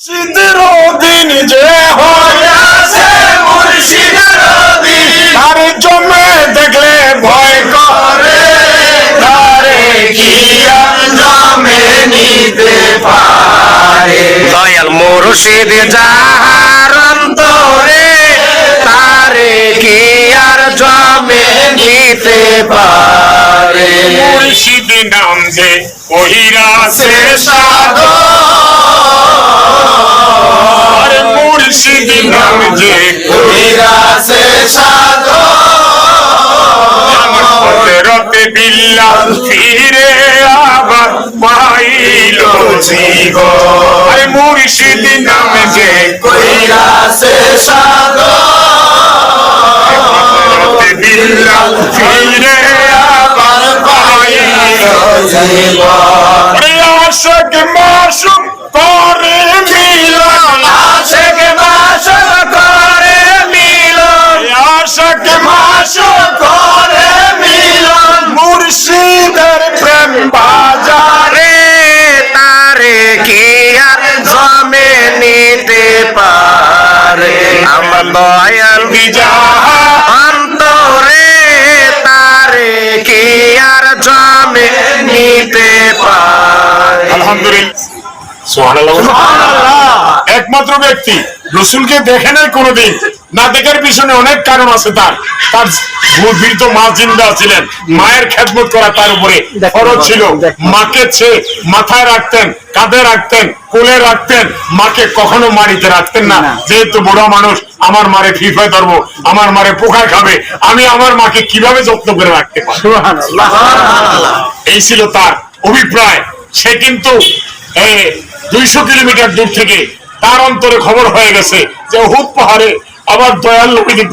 মুর্শিদের দিন যে হয়েছে মুর্শিদের দিন তার জমে দেখলে ভয় করে, তারে কি আর জমে নিতে পারে। দয়াল মুর্শিদ যাহার অন্তরে, তারে কি আর জমে নিতে পারে। মুর্শিদ নাম যে কহিরাছে সাধর যে কহিরাছে সাধর রতে বিল্লা ফিরে আবার পাইল জীবন। আরে মুর্শিদ নাম যে কহিরাছে সাধর বিল্লা ফিরে আবার পাইল জীবন আশক মাসুম মুর্শিদের প্রেম বাজারে তারে কি আর জমে নিতে পারে? আমার দয়াল অন্তরে তারে কি আর জমে নিতে পারে? আলহামদুলিল্লাহ। একমাত্র ব্যক্তি। রসুলকে দেখে নাই কোনোদিন। না দেখার পিছনে অনেক কারণ আছে তার। তার বীর মা জিন্দা ছিলেন। মায়ের খেদমত করা তার উপরে ফরজ ছিল। মাকে ছে মাথায় রাখতেন কাঁধে রাখতেন কোলে রাখতেন। মাকে কখনো মারিতে রাখতেন না। যেহেতু বড় মানুষ আমার মারে ফিফায় ধরবো আমার মারে পোকায় খাবে আমি আমার মাকে কীভাবে যত্ন করে রাখতে পারি এই ছিল তার অভিপ্রায়। সে কিন্তু দুইশো কিলোমিটার দূর থেকে তার অন্তরে খবর হয়ে গেছে যে হুদ পাহাড়ে আবার দয়াল নবীদি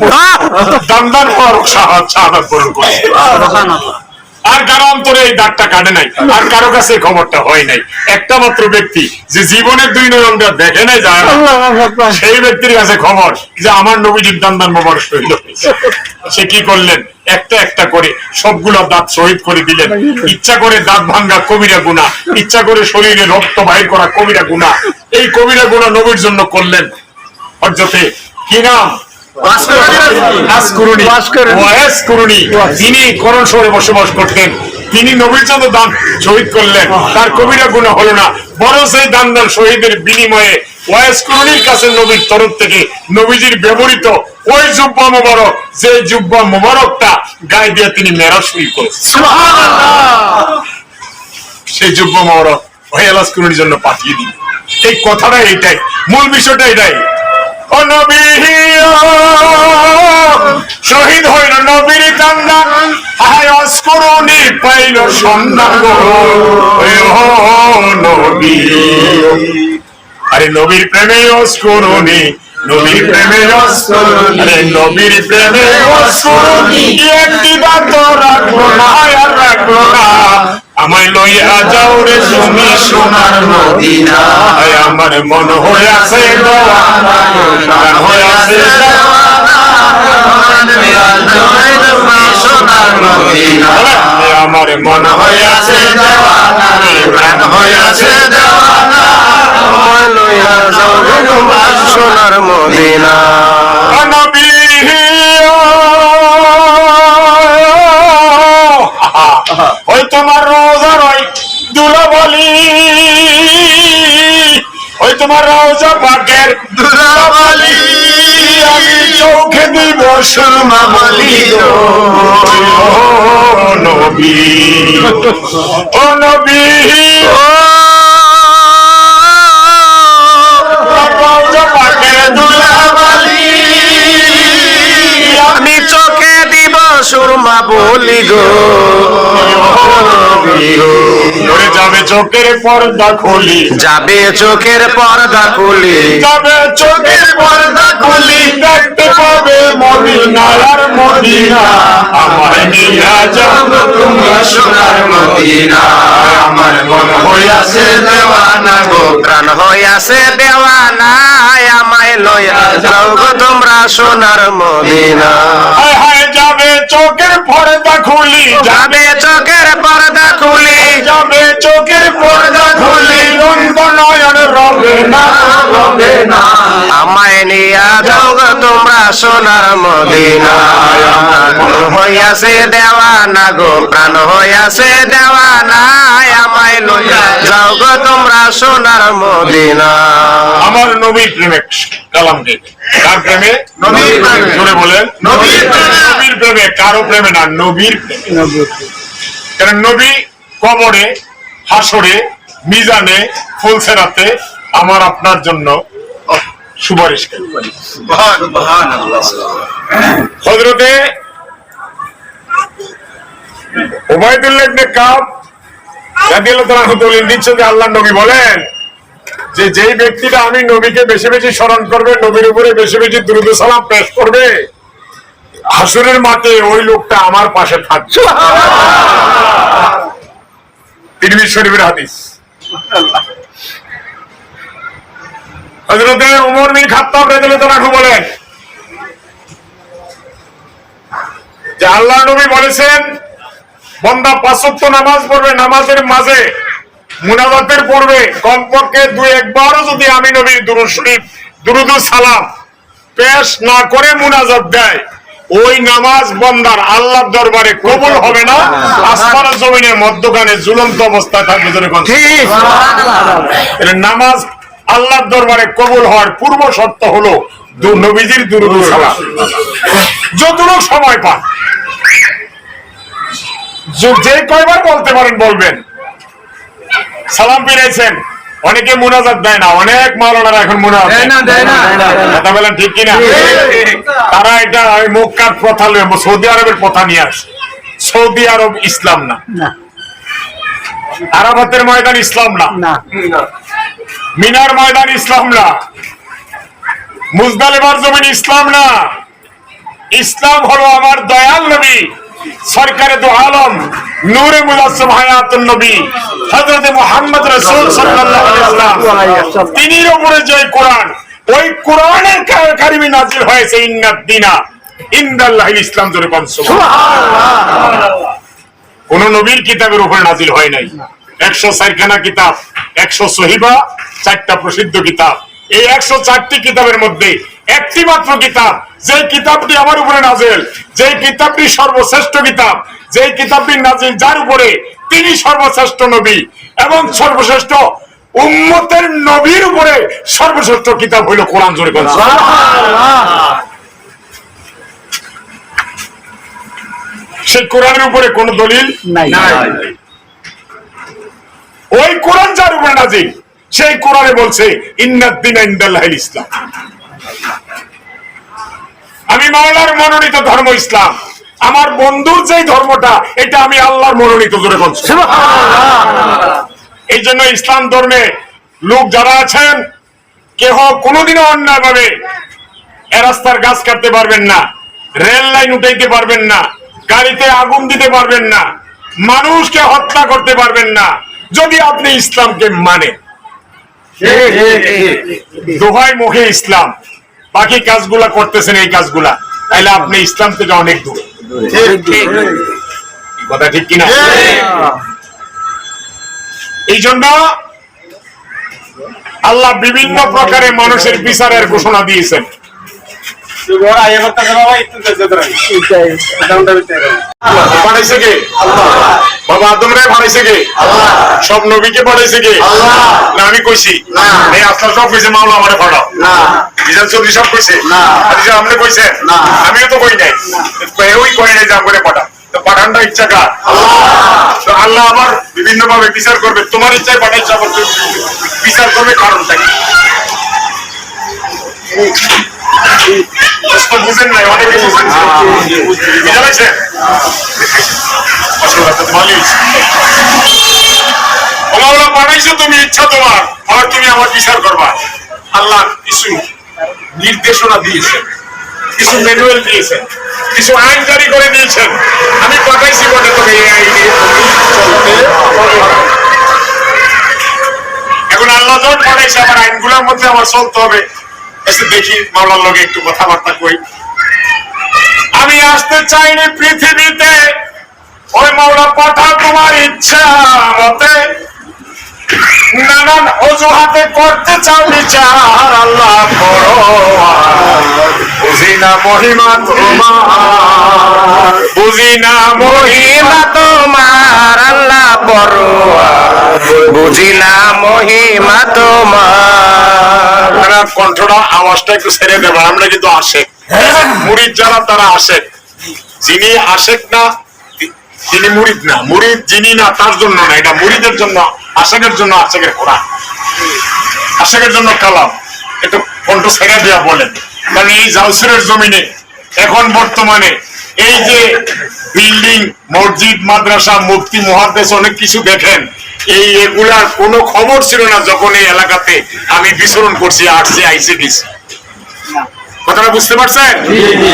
হওয়ার সাহায্য করুন আর কারও অন্তরে এই দাগটা কাটে নাই আর কারও কাছে খবরটা হয় নাই। একটা মাত্র ব্যক্তি যে জীবনের দুই নয়নটা দেখে নাই যায় সেই ব্যক্তির কাছে খবর যে আমার নবীজির দান্দান মোবার শহীদ সে কি করলেন? একটা একটা করে সবগুলো দাঁত শহীদ করে দিলেন। ইচ্ছা করে দাঁত ভাঙ্গা কবিরা গুণা ইচ্ছা করে শরীরে রক্ত বাহির করা কবিরা গুণা। এই কবিরা গুণা নবীর জন্য করলেন। অর্জতে কি নাম। তিনি করণ শহরে বসবাস করতেন। তিনি নবীর জন্য দান শহীদ করলেন। তার কবিরা গুণা হলো না। বড় সেই দান দান শহীদের বিনিময়ে। ওয়াইস কুরুনির কাছে নবীর তরফ থেকে নবীজির ব্যবহৃত ওই জুব্বা মোবারক যে জুব্বা মোবারকটা গায়ে দিয়ে তিনি মেরা শুরু করেছেন সেই যুগ্ম মোবারক ওই কুরুনির জন্য পাঠিয়ে দিন এই কথাটা এইটাই মূল বিষয়টা এটাই শহীদ হইল নবীর হায় অস্করণী পাইল সন্ধান নবী। আরে নবীর প্রেমে অস্করণী নবীর প্রেমে আরে নবীর প্রেমে একটি বাত রাখব না, আর রাখব না। আমায় লইয়া যাও রে তুমি সোনার মদিনা। আমার মন হয়ে আছে হয়ে আছে আমার মন হয়ে আছে দেওয়ানা প্রাণ হয়ে আছে দেওয়ানা ওই তোমার রোজা রই দুলা ওই তোমার রোজা পাকের দুলা বলি আমি চোখে দিব সুরমা বলি ও নবী ও নবী রোজা বলি গো। যাবে চোখের পর্দা খুলি। যাবে চোখের পর্দা খুলি। যাবে চোখের মদিনা আমার নিয়া যাব তোমরা সোনার মদিনা। আমার মন হইয়াছে দেওয়ানা গো প্রাণ হইয়াছে দেওয়ানা। আমায় লয়া যাও গো তোমরা সোনার মদিনা। হায় হায় যাবে চোখের পর্দা খুলি। যাবে চোখের পর্দা খুলি। নয়ন রবে না আমায় নিয়া যাও গো তোমরা সোনার মদিনায় আমার মন হইয়াছে দেওয়ানা গো প্রাণ হইয়াছে দেওয়ানা আমায় লইয়া যাও গো তোমরা সোনার মদিনা আমার নবীর প্রেমে। কালাম কার প্রেমে। নবীর প্রেমে। বলেন। নবীর প্রেমে। নবীর প্রেমে। কারও প্রেমে না নবীর প্রেমে। কারণ নবী কবরে হাসরে মিজানে ফুলসেরাতে আমার আপনার জন্য সুপারিশ হজরতে ওবায়দুল্লাহ দিচ্ছে যে আল্লাহর নবী বলেন যে যেই ব্যক্তিটা আমি নবীকে বেশি বেশি স্মরণ করবে নবীর উপরে বেশি বেশি দ্রুত সালাম পেশ করবে হাসুরের মাঠে ওই লোকটা আমার পাশে থাকবে। তিরমিজ শরীফের হাদিস। ওমর বিন বলেন যে আল্লাহ নবী বলেছেন, বন্দা পাঁচত্ব নামাজ পড়বে, নামাজের মাঝে মুনাজাতের পড়বে, কমপক্ষে দুই একবারও যদি আমি নবীর দুরুদ শরীফ সালাম পেশ না করে মুনাজাত দেয়। ওই নামাজ বন্দার আল্লাহর দরবারে কবুল হবে না। আসমান জমিনের মধ্যখানে ঝুলন্ত অবস্থায় থাকবে নামাজ আল্লাহর দরবারে কবুল হওয়ার পূর্ব শর্ত হলো নবীজির দুরুদ সালাম। যতটুকু সময় পান। যে- যে কয়বার বলতে পারেন বলবেন? সালাম ফিরাইছেন অনেকে মুনাজাত দেয় না অনেক মাওলানারা এখন মুনাজাত কথা বলেন ঠিক কিনা? তারা এটা মক্কার প্রথা সৌদি আরবের প্রথা নিয়ে আসে। সৌদি আরব ইসলাম না। আরাফাতের ময়দান ইসলাম না। মিনার ময়দান ইসলাম না। মুজদালিবার জমিন ইসলাম না। ইসলাম হলো আমার দয়াল নবী। সরকারে দু আলম নূরে মুজাসসম হায়াতুন নবী হযরত মুহাম্মদ রাসূল সাল্লাল্লাহু আলাইহি ওয়াসাল্লাম। তিনির উপরে যে কোরআন ওই কোরআনের কারিমে নাজিল হয়েছে ইন্নাদ দিনা ইনদাল্লাহিল ইসলাম জোরে কোন কোন নবীর কিতাবের উপরে নাজিল হয় নাই। একশো চারখানা কিতাব একশো সহিবা চারটা প্রসিদ্ধ কিতাব। এই একশো চারটি কিতাবের মধ্যে একটি মাত্র কিতাব যে কিতাবটি আমার উপরে নাজেল যে কিতাবটি সর্বশ্রেষ্ঠ কিতাব যে কিতাবটি নাজিল যার উপরে তিনি সর্বশ্রেষ্ঠ নবী এবং সর্বশ্রেষ্ঠ উম্মতের নবীর উপরে সর্বশ্রেষ্ঠ কিতাব হইল কোরআন জোরে সেই কোরআনের উপরে কোন দলিল নাই। ওই কোরআন যার উপরে নাজিল সেই কোরআনে বলছে ইন্নাদ্দিন ইন্দাল্লাহিল ইসলাম। আমি মাওলার মনোনীত ধর্ম ইসলাম। আমার বন্ধুর যে ধর্মটা এটা আমি আল্লাহর মনোনীত ধরে বলছি। এই জন্য ইসলাম ধর্মে লোক যারা আছেন কেহ কোনোদিনও অন্যায় ভাবে রাস্তার গাছ কাটতে পারবেন না রেল লাইন উঠাইতে পারবেন না গাড়িতে আগুন দিতে পারবেন না মানুষকে হত্যা করতে পারবেন না যদি আপনি ইসলামকে মানে। দোহাই মুখে ইসলাম। বাকি কাজগুলা করতেছেন এই কাজগুলা তাহলে আপনি ইসলাম থেকে অনেক দূরে। কথা ঠিক কিনা? এই জন্য আল্লাহ বিভিন্ন প্রকারে মানুষের বিচারের ঘোষণা দিয়েছেন। বানাইছে কে? বাবা আদম রে বানাইছে কে? সব নবীকে বানাইছে কে? না আমি কইছি। এই আসলা সব কইছে মাওলা আমারে পাঠাও। বিজান চৌধুরী সব কইছে? আদিজা আপনি কইছে আমিও তো কই নাই। ওই কই নাই যে আমারে পাঠাও। তো পাঠানটা ইচ্ছা কার? তো আল্লাহ আবার বিভিন্ন ভাবে বিচার করবে। তোমার ইচ্ছায় পাঠাইছে আবার বিচার করবে কারণটা কি? কিছু নির্দেশনা দিয়েছেন কিছু ম্যানুয়াল দিয়েছেন কিছু আইন জারি করে দিয়েছেন আমি পাঠাইছি বলে তবে এখন আল্লাহ যখন পাঠাইছে আমার আইনগুলোর মধ্যে আমার চলতে হবে। এসে দেখি মাওলার লগে একটু কথাবার্তা কই। আমি আসতে চাইনি পৃথিবীতে ওই মাওলা পাঠা তোমার ইচ্ছা মতে। নানান অজুহাতে করতে চাও বিচার আল্লাহ বুঝি না মহিমা তোমার। বুঝি না মহিমা তোমার আল্লাহ পরোয়ার। বুঝি না মহিমা তোমার। আপনারা কণ্ঠটা আওয়াজটা একটু ছেড়ে দেবেন আমরা কিন্তু আশেক। মুরিদ যারা তারা আশেক। যিনি আশেক না তিনি মুরিদ না। মুরিদ যিনি না তার জন্য না। এটা মুরিদের জন্য আশেকের জন্য আশেকের কোরআন। আশেকের জন্য কালাম। একটু কণ্ঠ ছেড়ে দেওয়া বলেন। কারণ এই জাউসুরের জমিনে এখন বর্তমানে এই যে বিল্ডিং মসজিদ মাদ্রাসা মুক্তি মহাদেশ অনেক কিছু দেখেন। এই এগুলার কোনো খবর ছিল না যখন এই এলাকাতে আমি বিচরণ করছি আসছি আইসি কথাটা বুঝতে পারছেন?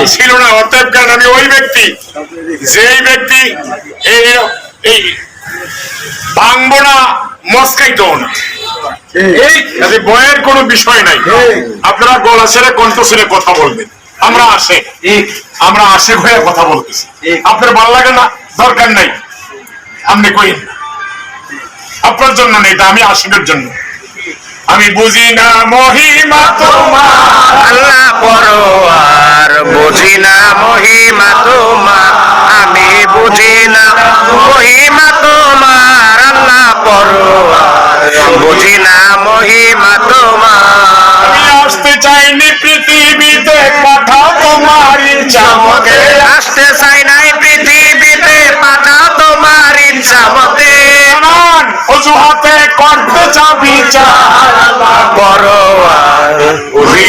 ছিল না। অতএব কারণ আমি ওই ব্যক্তি যেই ব্যক্তি এই এই ভাঙবো না। বয়ের কোনো বিষয় নাই। আপনারা গলা ছেড়ে কণ্ঠ ছেড়ে কথা বলবেন। আমরা আসে। আমরা আসে হয়ে কথা বলতেছি। আপনার ভালো লাগে না? দরকার নাই। আপনি কই না। আপনার জন্য নেই এটা আমি আশিকের জন্য। আমি বুঝি না মহিমা তোমার। আল্লাহ পরোয়ার বুঝি না মহিমা তোমার। আমি বুঝি না মহিমা তোমার আল্লাহ পরোয়ার বুঝি না মহিমা তোমার। আমি আসতে চাইনি পৃথিবীতে কথা তোমার ইচ্ছা আসতে চাই নাই পৃথিবীতে চাও বিচার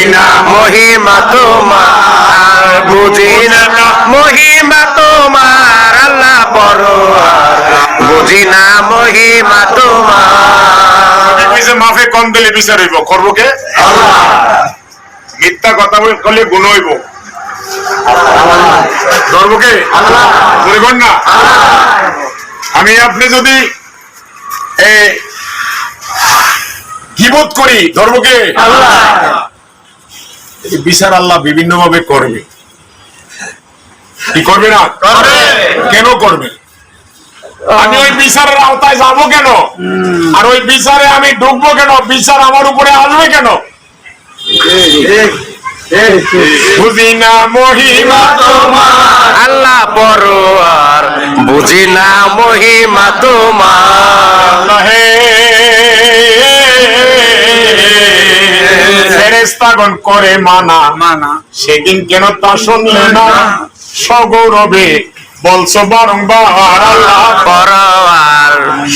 না মহিমা তোমার বুঝি না মহিমা তোমার আল্লাহ পরোয়ার বুঝি না মহিমা তোমার। পিছে মাফে কম দিলে বিচার হইব করব কে? মিথ্যা কথা বলে গুণ হইব। ধরবো না। আমি আপনি যদি এ, গীবত করি ধরবো কে? এই বিচার আল্লাহ বিভিন্ন ভাবে করবে। কি করবে না? কেন করবে? আমি ওই বিচারের আওতায় যাব কেন? আর ওই বিচারে আমি ঢুকবো কেন? বিচার আমার উপরে আসবে কেন? বুঝি না মহিমা আল্লাহ পরোয়ার বুঝি না মহিমা তোমার। ফেরেস্তাগণ করে মানা। মানা। সেদিন কেন তা শুনলে না? সগৌরবে বলছো বারংবার। আল্লাহ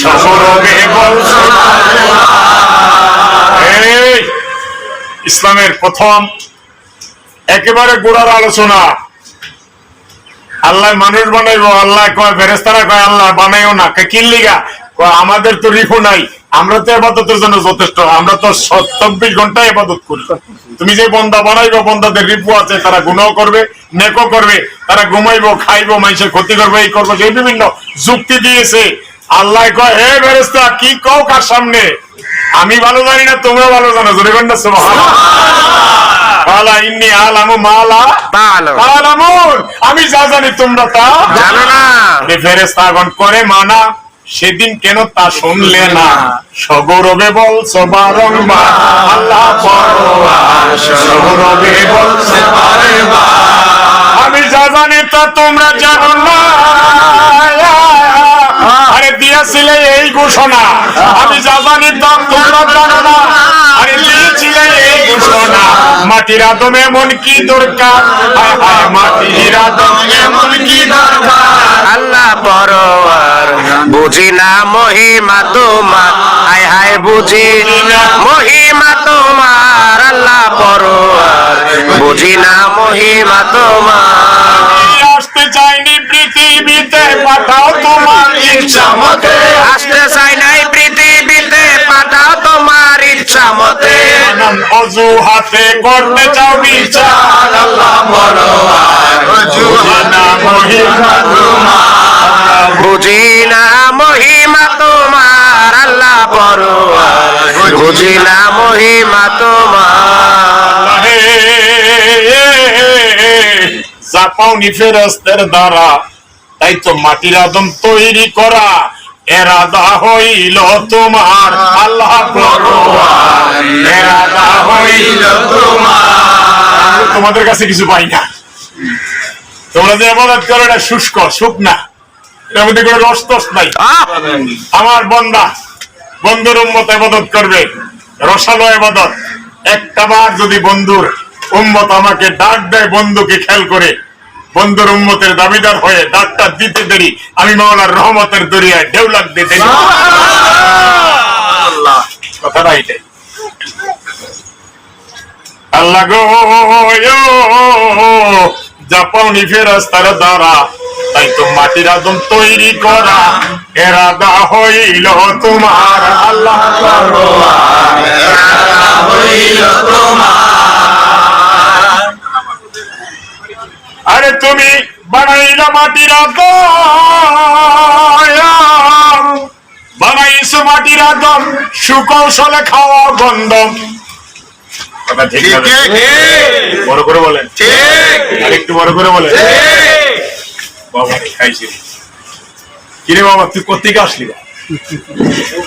সগৌরবে বলছো এই, ইসলামের প্রথম একেবারে গোড়ার আলোচনা। আল্লাহ মানুষ বানাইবো আল্লাহ কয় ফেরেস্তারা কয় আল্লাহ বানাইও না। কে কিল্লিগা আমাদের তো রিফু নাই আমরা তো এবাদতের জন্য যথেষ্ট আমরা তো চব্বিশ ঘণ্টা এবাদত করি। তুমি যে বন্দা বানাইবো বন্দাদের রিপু আছে তারা গুণও করবে নেকও করবে তারা ঘুমাইবো খাইবো মানুষের ক্ষতি করবে এই করবে সেই বিভিন্ন যুক্তি দিয়েছে। আল্লাহ কয় হে ফেরেস্তা কি কও কার সামনে? আমি ভালো জানি না তোমরা ভালো জানো জোরে কন্যা সুবহানাল্লাহ। ইন্নি আলামু মালা ভালো আমি যা জানি তোমরা তা জানো না। ফেরেশতাগণ করে মানা। সেদিন কেন তা শুনলে না? সগৌরবে বলছো বারংবার আল্লাহ সগৌরবে বলছে আমি যা জানি তা তোমরা জানো না। আরে দিয়েছিলে এই ঘোষণা। আমি যা জানি তা তোমরা জানো না। এই ঘোষণা মাটির আদম এমন কি দরকার? হায় হায় মাটির আদম এমন কি দরকার? আল্লাহ পরোয়ার বুঝি না মহিমা তোমার। হায় হায় বুঝি না মহিমা তোমার। আল্লাহ পরোয়ার বুঝি না মহিমা তোমার। আসতে চাইনি পৃথিবীতে পাঠাও তোমার ইচ্ছা মতে। আসতে চাই নাই পৃথিবীতে পাঠাও তোমার ইচ্ছা মতে। নানান অজুহাতে করতে চাও বিচার? আল্লাহ বুঝি না মহিমা তোমার আল্লাহ পরোয়ার। বুঝি না মহিমা তোমার। যা ফেরস্তের দ্বারা তাই তো মাটির আদম তৈরি করা। এরাদা হইল তোমার আল্লাহ হইল তোমার। তোমাদের কাছে কিছু পাই না। তোমরা যে আবাদত করো, এটা শুষ্ক শুকনা এর মধ্যে কোনো রস টস নাই। আমার বন্দা, বন্ধুর উম্মত আবাদত করবে, রসালো আবাদত একটা বার যদি বন্ধুর উম্মত আমাকে ডাক দেয়, বন্ধুকে খেয়াল করে বন্ধুর উম্মতের দাবিদার হয়ে ডাকটা দিতে দেরি। আমি মাওলার রহমতের দরিয়ায় ঢেউলাক দিতে দেরি। কথাটা এটাই আল্লাহ গো জাপানি ফেরাস্তার দ্বারা তাই তো মাটির আদম তৈরি করা। এরাদা হইল তোমার আল্লাহ আরে তুমি বানাইলা মাটির বানাইছো মাটির আদম সুকৌশলে খাওয়া ঠিক বড় করে বলেন। আরেকটু বড় করে বলেন। বাবা খাইছি। কিরে বাবা তুই কোথেকে আসলি?